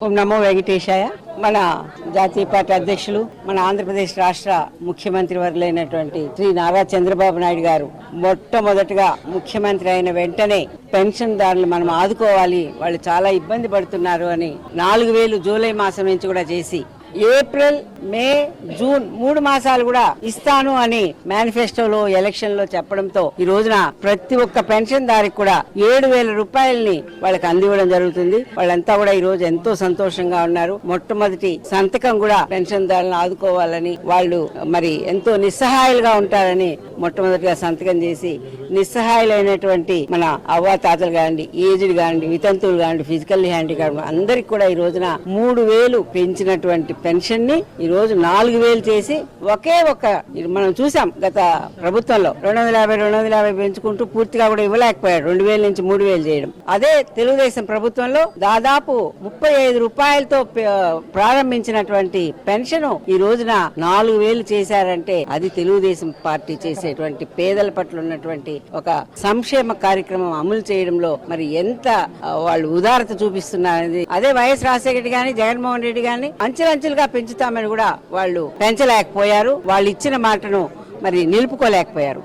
ఓం నమో వెంకటేశాయ. మన జాతీయ పార్టీ అధ్యక్షులు మన ఆంధ్రప్రదేశ్ రాష్ట్ర ముఖ్యమంత్రి వర్లైనటువంటి శ్రీ నారా చంద్రబాబు నాయుడు గారు మొట్టమొదటిగా ముఖ్యమంత్రి అయిన వెంటనే పెన్షన్ దారులు మనం ఆదుకోవాలి వాళ్ళు చాలా ఇబ్బంది పడుతున్నారు అని నాలుగు వేలు జూలై మాసం నుంచి కూడా చేసి ఏప్రిల్ మే జూన్ మూడు మాసాలు కూడా ఇస్తాను అని మేనిఫెస్టోలో ఎలక్షన్లో చెప్పడంతో ఈ రోజున ప్రతి ఒక్క పెన్షన్ దారికి కూడా ఏడు వేల రూపాయలని వాళ్ళకి అందివ్వడం జరుగుతుంది. వాళ్ళంతా కూడా ఈ రోజు ఎంతో సంతోషంగా ఉన్నారు. మొట్టమొదటి సంతకం కూడా పెన్షన్ దారులను ఆదుకోవాలని వాళ్ళు మరి ఎంతో నిస్సహాయాలుగా ఉంటారని మొట్టమొదటిగా సంతకం చేసి నిస్సహాయులైనటువంటి మన అవ్వాతాతలు కానివ్వండి ఏజ్డ్ కానివ్వండి వితంతువులు కానివ్వండి ఫిజికల్లీ హ్యాండిక్యాప్ అందరికి కూడా ఈ రోజున మూడు వేలు పెంచినటువంటి పెన్షన్ని ఈ రోజు నాలుగు వేలు చేసి ఒకే ఒక్క మనం చూసాం గత ప్రభుత్వంలో రెండు వందల యాభై రెండు వందల యాభై పెంచుకుంటూ పూర్తిగా కూడా ఇవ్వలేకపోయాడు. రెండు వేల నుంచి మూడు వేలు చేయడం. అదే తెలుగుదేశం ప్రభుత్వంలో దాదాపు ముప్పై ఐదు రూపాయలతో ప్రారంభించినటువంటి పెన్షన్ ఈ రోజున నాలుగు వేలు చేశారంటే అది తెలుగుదేశం పార్టీ చేసేటువంటి పేదల పట్ల ఉన్నటువంటి ఒక సంక్షేమ కార్యక్రమం అమలు చేయడంలో మరి ఎంత వాళ్ళు ఉదారత చూపిస్తున్నారనేది అదే వైఎస్ రాజశేఖర రెడ్డి గాని జగన్మోహన్ రెడ్డి గాని అంచెలంచెలుగా పెంచుతామని కూడా వాళ్ళు పెంచలేకపోయారు. వాళ్ళు ఇచ్చిన మాటను మరి నిలుపుకోలేకపోయారు.